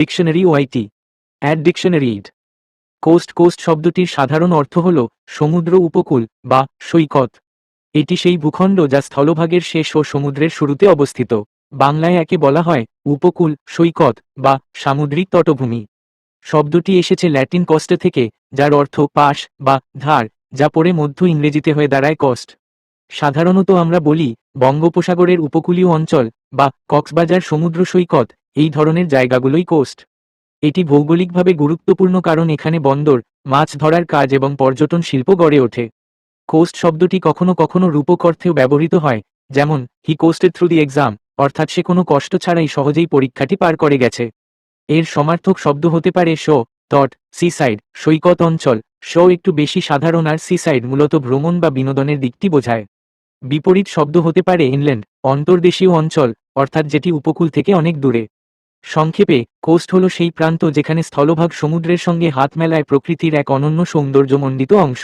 Dictionary ওয়াইটি অ্যাড dictionary ইড কোস্ট কোস্ট শব্দটির সাধারণ অর্থ হল সমুদ্র, উপকূল বা সৈকত। এটি সেই ভূখণ্ড যা স্থলভাগের শেষ ও সমুদ্রের শুরুতে অবস্থিত। বাংলায় একে বলা হয় উপকূল, সৈকত বা সামুদ্রিক তটভূমি। শব্দটি এসেছে ল্যাটিন কস্টে থেকে, যার অর্থ পাশ বা ধার, যা পরে মধ্য ইংরেজিতে হয়ে দাঁড়ায় কস্ট সাধারণত আমরা বলি বঙ্গোপসাগরের উপকূলীয় অঞ্চল বা কক্সবাজার সমুদ্র সৈকত এই ধরনের জায়গাগুলোই কোস্ট এটি ভৌগোলিকভাবে গুরুত্বপূর্ণ কারণ এখানে বন্দর, মাছ ধরার কাজ এবং পর্যটন শিল্প গড়ে ওঠে। কোস্ট শব্দটি কখনো কখনো রূপক অর্থেও ব্যবহৃত হয়, যেমন হি কোস্টেড থ্রু দি এক্সাম অর্থাৎ সে কোনো কষ্ট ছাড়াই সহজেই পরীক্ষাটি পার করে গেছে। এর সমার্থক শব্দ হতে পারে শো তট সিসাইড সৈকত অঞ্চল, শো একটু বেশি সাধারণ আর সিসাইড মূলত ভ্রমণ বা বিনোদনের দিকটি বোঝায়। বিপরীত শব্দ হতে পারে ইনল্যান্ড অন্তর্দেশীয় অঞ্চল, অর্থাৎ যেটি উপকূল থেকে অনেক দূরে। সংক্ষেপে, কোস্ট হল সেই প্রান্ত যেখানে স্থলভাগ সমুদ্রের সঙ্গে হাত মেলায় প্রকৃতির এক অনন্য সৌন্দর্যমণ্ডিত অংশ।